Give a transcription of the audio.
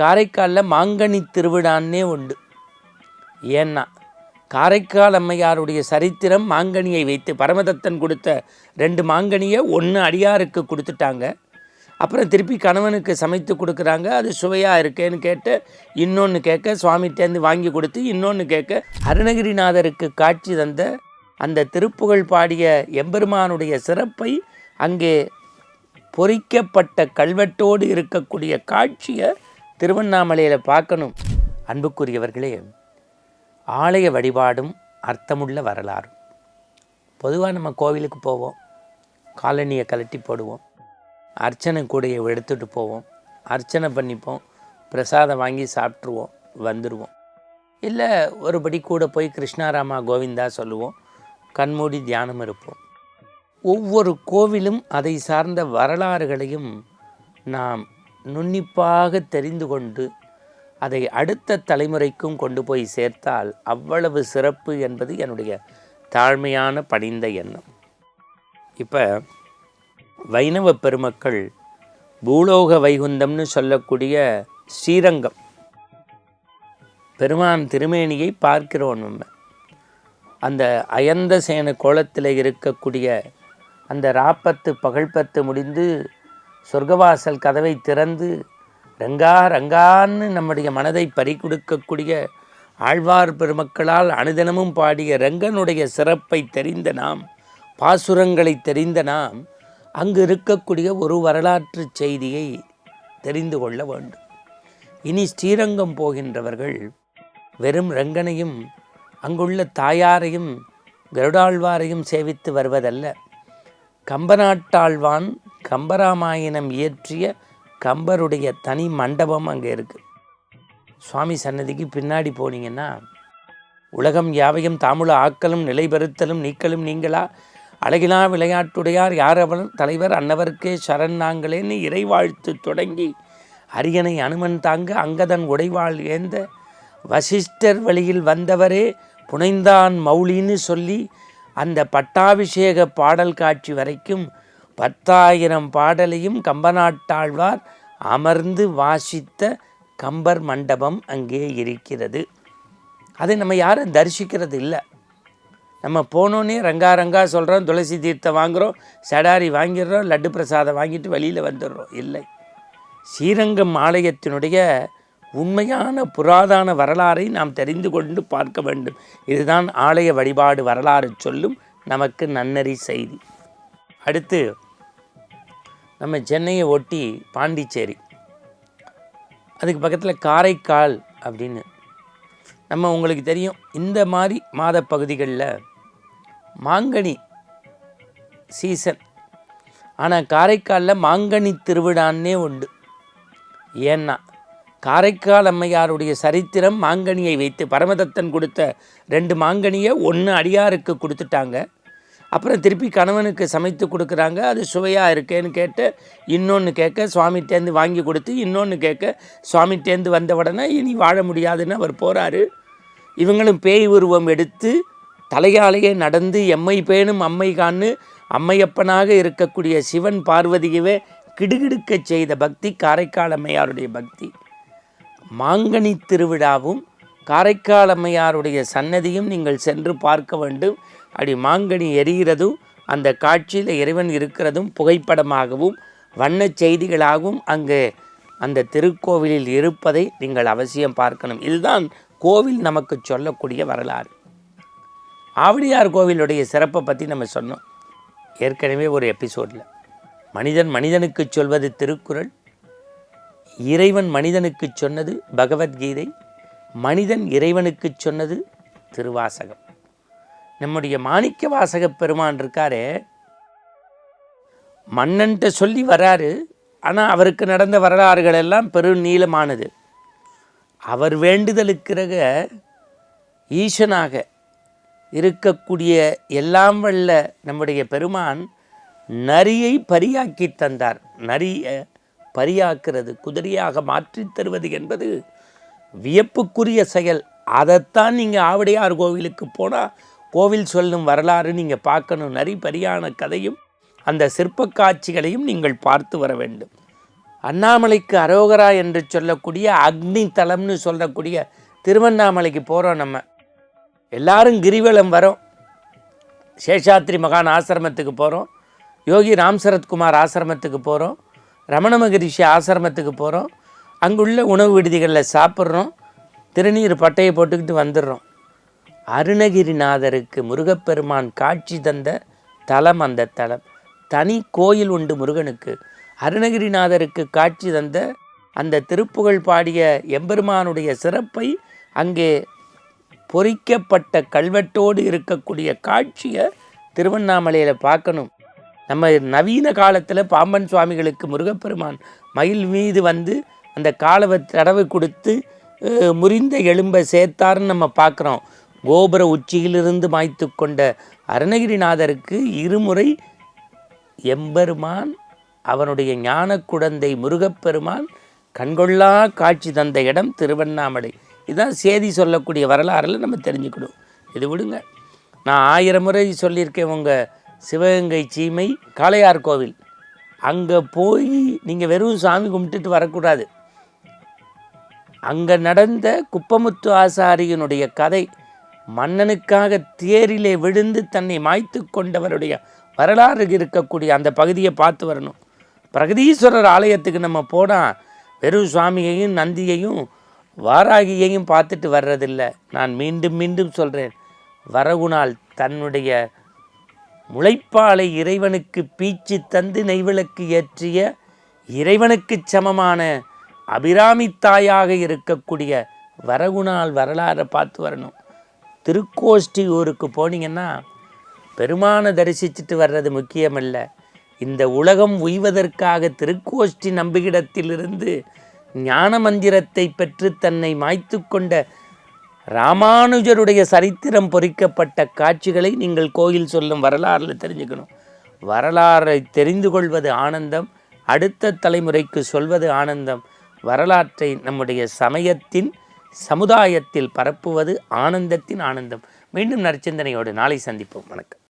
காரைக்காலில் மாங்கனி திருவிழான்னே உண்டு. ஏன்னா காரைக்கால் அம்மையாருடைய சரித்திரம் மாங்கனியை வைத்து பரமதத்தன் கொடுத்த ரெண்டு மாங்கனியை ஒன்று அடியாருக்கு கொடுத்துட்டாங்க. அப்புறம் திருப்பி கணவனுக்கு சமைத்து கொடுக்குறாங்க. அது சுவையாக இருக்கேன்னு கேட்டு இன்னொன்று கேட்க சுவாமிகிட்டேருந்து வாங்கி கொடுத்து இன்னொன்று கேட்க அருணகிரிநாதருக்கு காட்சி தந்த அந்த திருப்புகழ் பாடிய எம்பெருமானுடைய சிறப்பை அங்கே பொறிக்கப்பட்ட கல்வெட்டோடு இருக்கக்கூடிய காட்சியை திருவண்ணாமலையில் பார்க்கணும். அன்புக்குரியவர்களே ஆலய வழிபாடும் அர்த்தமுள்ள வரலாறு. பொதுவாக நம்ம கோவிலுக்கு போவோம். காலனியை கழட்டி போடுவோம். அர்ச்சனை கூடையை எடுத்துகிட்டு போவோம். அர்ச்சனை பண்ணிப்போம். பிரசாதம் வாங்கி சாப்பிட்ருவோம் வந்துடுவோம் இல்லை ஒருபடி கூட போய் கிருஷ்ணாராமா கோவிந்தா சொல்லுவோம். கண்மூடி தியானம் இருப்போம். ஒவ்வொரு கோவிலும் அதை சார்ந்த வரலாறுகளையும் நாம் நுண்ணிப்பாக தெரிந்து கொண்டு அதை அடுத்த தலைமுறைக்கும் கொண்டு போய் சேர்த்தால் அவ்வளவு சிறப்பு என்பது என்னுடைய தாழ்மையான பணிந்த எண்ணம். இப்போ வைணவ பெருமக்கள் பூலோக வைகுந்தம்னு சொல்லக்கூடிய ஸ்ரீரங்கம். பெருமான் திருமேனியை பார்க்கிறோம் நம்ம. அந்த அயந்த சேன கோலத்தில் இருக்கக்கூடிய அந்த ராப்பத்து பகல்பத்து முடிந்து சொர்க்கவாசல் கதவை திறந்து ரங்கா ரங்கான்னு நம்முடைய மனதை பறிகொடுக்கக்கூடிய ஆழ்வார் பெருமக்களால் அனுதினமும் பாடிய ரங்கனுடைய சிறப்பை தெரிந்த நாம் பாசுரங்களை தெரிந்த நாம் அங்கு இருக்கக்கூடிய ஒரு வரலாற்று செய்தியை தெரிந்து கொள்ள வேண்டும். இனி ஸ்ரீரங்கம் போகின்றவர்கள் வெறும் ரங்கனையும் அங்குள்ள தாயாரையும் கருடாழ்வாரையும் சேவித்து வருவதல்ல. கம்பநாட்டாழ்வான் கம்பராமாயணம் இயற்றிய கம்பருடைய தனி மண்டபம் அங்கே இருக்குது சுவாமி சன்னதிக்கு பின்னாடி போனீங்கன்னா உலகம் யாவையும் தாமுல ஆக்கலும் நிலைபெறுத்தலும் நீக்கலும் நீங்களா? அழகிலா விளையாட்டுடையார் யார் அவர் தலைவர் அன்னவர்க்கே சரண் நாங்களேன்னு இறைவாழ்த்து தொடங்கி அரியணை அனுமன் தாங்க அங்கதன் உடைவாள் ஏந்த வசிஷ்டர் வழியில் வந்தவரே புனைந்தான் மௌலின்னு சொல்லி அந்த பட்டாபிஷேக பாடல் காட்சி வரைக்கும் பத்தாயிரம் பாடலையும் கம்பநாட்டாழ்வார் அமர்ந்து வாசித்த கம்பர் மண்டபம் அங்கே இருக்கிறது. அதை நம்ம யாரும் தரிசிக்கிறது இல்லை. நம்ம போனோன்னே ரங்கா ரங்கா சொல்கிறோம் துளசி தீர்த்தம் வாங்குகிறோம் சடாரி வாங்கிடுறோம் லட்டு பிரசாதம் வாங்கிட்டு வெளியில் வந்துடுறோம். இல்லை. ஸ்ரீரங்கம் ஆலயத்தினுடைய உண்மையான புராதான வரலாறை நாம் தெரிந்து கொண்டு பார்க்க வேண்டும். இதுதான் ஆலய வழிபாடு வரலாறு சொல்லும் நமக்கு நன்னறி செய்தி. அடுத்து நம்ம சென்னையை ஒட்டி பாண்டிச்சேரி. அதுக்கு பக்கத்தில் காரைக்கால் அப்படின்னு. நம்ம உங்களுக்கு தெரியும் இந்த மாதிரி மாத பகுதிகளில் மாங்கனி சீசன். ஆனால் காரைக்காலில் மாங்கனி திருவிழான்னே உண்டு. ஏன்னா காரைக்கால் அம்மையாருடைய சரித்திரம் மாங்கனியை வைத்து பரமதத்தன் கொடுத்த ரெண்டு மாங்கனியை ஒன்று அடியாருக்கு கொடுத்துட்டாங்க. அப்புறம் திருப்பி கணவனுக்கு சமைத்து கொடுக்குறாங்க. அது சுவையாக இருக்கேன்னு கேட்டு இன்னொன்று கேட்க சுவாமிகிட்டேருந்து வாங்கி கொடுத்து இன்னொன்று கேட்க சுவாமிகிட்டேருந்து வந்த உடனே இனி வாழ முடியாதுன்னு அவர் போகிறாரு இவங்களும் பேய் உருவம் எடுத்து தலையாலேயே நடந்து எம்மை பேணும் அம்மை கான்னு அம்மையப்பனாக இருக்கக்கூடிய சிவன் பார்வதியவே கிடுகிடுக்கச் செய்த பக்தி காரைக்கால் அம்மையாருடைய பக்தி. மாங்கனி திருவிழாவும் காரைக்கால் அம்மையாருடைய சன்னதியும் நீங்கள் சென்று பார்க்க வேண்டும். அப்படி மாங்கனி எரிகிறதும் அந்த காட்சியில் இறைவன் இருக்கிறதும் புகைப்படமாகவும் வண்ணச் செய்திகளாகவும் அங்கே அந்த திருக்கோவிலில் இருப்பதை நீங்கள் அவசியம் பார்க்கணும். இதுதான் கோவில் நமக்கு சொல்லக்கூடிய வரலாறு. ஆவடியார் கோவிலுடைய சிறப்பை பற்றி நம்ம சொன்னோம். ஏற்கனவே ஒரு எபிசோடில். மனிதன் மனிதனுக்கு சொல்வது திருக்குறள் இறைவன் மனிதனுக்கு சொன்னது பகவத்கீதை மனிதன் இறைவனுக்கு சொன்னது திருவாசகம். நம்முடைய மாணிக்க வாசக பெருமான் இருக்காரு. மன்னன்ட்ட சொல்லி வராரு. ஆனால் அவருக்கு நடந்த வரலாறுகள் எல்லாம் பெரும் நீளமானது. அவர் வேண்டுதலுக்கிறக ஈசனாக இருக்கக்கூடிய எல்லாம் வல்ல நம்முடைய பெருமான் நரியை பரியாக்கி தந்தார். நரிய பரியாக்குறது குதிரையாக மாற்றித் தருவது என்பது வியப்புக்குரிய செயல். அதைத்தான் நீங்கள் ஆவடையார் கோவிலுக்கு போனால் கோவில் சொல்லும் வரலாறு நீங்கள் பார்க்கணும். நரிபரியான கதையும் அந்த சிற்பக் காட்சிகளையும் நீங்கள் பார்த்து வர வேண்டும். அண்ணாமலைக்கு அரோகரா என்று சொல்லக்கூடிய அக்னி தலம்னு சொல்லக்கூடிய திருவண்ணாமலைக்கு போகிறோம் நம்ம. எல்லாரும் கிரிவலம் வரோம். சேஷாத்ரி மகான் ஆசிரமத்துக்கு போகிறோம் யோகி ராம் சரத்குமார் ஆசிரமத்துக்கு போகிறோம் ரமண மகரிஷி ஆசிரமத்துக்கு போகிறோம் அங்குள்ள உணவு விடுதிகளில் சாப்பிட்றோம். திருநீர் பட்டையை போட்டுக்கிட்டு வந்துடுறோம். அருணகிரிநாதருக்கு முருகப்பெருமான் காட்சி தந்த தலம் அந்த தலம். தனி கோயில் உண்டு முருகனுக்கு. அருணகிரிநாதருக்கு காட்சி தந்த அந்த திருப்புகழ் பாடிய எம்பெருமானுடைய சிறப்பை அங்கே பொறிக்கப்பட்ட கல்வெட்டோடு இருக்கக்கூடிய காட்சியை திருவண்ணாமலையில் பார்க்கணும். நம்ம நவீன காலத்தில் பாம்பன் சுவாமிகளுக்கு முருகப்பெருமான் மயில் மீது வந்து அந்த காலவை தடவை கொடுத்து முறிந்த எலும்பை சேர்த்தாருன்னு நம்ம பார்க்குறோம். கோபுர உச்சியிலிருந்து மாய்த்து கொண்ட அருணகிரிநாதருக்கு இருமுறை எம்பெருமான் அவனுடைய ஞான குழந்தை முருகப்பெருமான் கண்கொள்ளா காட்சி தந்த இடம் திருவண்ணாமலை. இதுதான் சேதி சொல்லக்கூடிய வரலாறுல நம்ம தெரிஞ்சுக்கணும். இது விடுங்க. நான் ஆயிரம் முறை சொல்லியிருக்கேன் உங்கள் சிவகங்கை சீமை காளையார் கோவில். அங்கே போய் நீங்கள் வெறும் சாமி கும்பிட்டுட்டு வரக்கூடாது. அங்கே நடந்த குப்பமுத்து ஆசாரியனுடைய கதை மன்னனுக்காக தேரிலே விழுந்து தன்னை மாய்த்து கொண்டவருடைய வரலாறு இருக்கக்கூடிய அந்த பகுதியை பார்த்து வரணும். பிரகதீஸ்வரர் ஆலயத்துக்கு நம்ம போனால் வெறும் சுவாமியையும் நந்தியையும் வாராகியையும் பார்த்துட்டு வர்றதில்ல. நான் மீண்டும் மீண்டும் சொல்கிறேன் வரகுணால் தன்னுடைய முளைப்பாலை இறைவனுக்கு பீச்சு தந்து நெய்விளக்கு ஏற்றிய இறைவனுக்குச் சமமான அபிராமி தாயாக இருக்கக்கூடிய வரகுணால் வரலாறை பார்த்து வரணும். திருக்கோஷ்டி ஊருக்கு போனீங்கன்னா பெருமானை தரிசிச்சுட்டு வர்றது முக்கியமல்ல. இந்த உலகம் உய்வதற்காக திருக்கோஷ்டி நம்புகிடத்திலிருந்து ஞான மந்திரத்தை பெற்று தன்னை மாய்த்து கொண்ட ராமானுஜருடைய சரித்திரம் பொறிக்கப்பட்ட காட்சிகளை நீங்கள் கோயில் சொல்லும் வரலாறில் தெரிஞ்சுக்கணும். வரலாறை தெரிந்து கொள்வது ஆனந்தம் அடுத்த தலைமுறைக்கு சொல்வது ஆனந்தம். வரலாற்றை நம்முடைய சமயத்தின் சமுதாயத்தில் பரப்புவது ஆனந்தத்தின் ஆனந்தம். மீண்டும் நற்சிந்தனையோடு நாளை சந்திப்போம். வணக்கம்.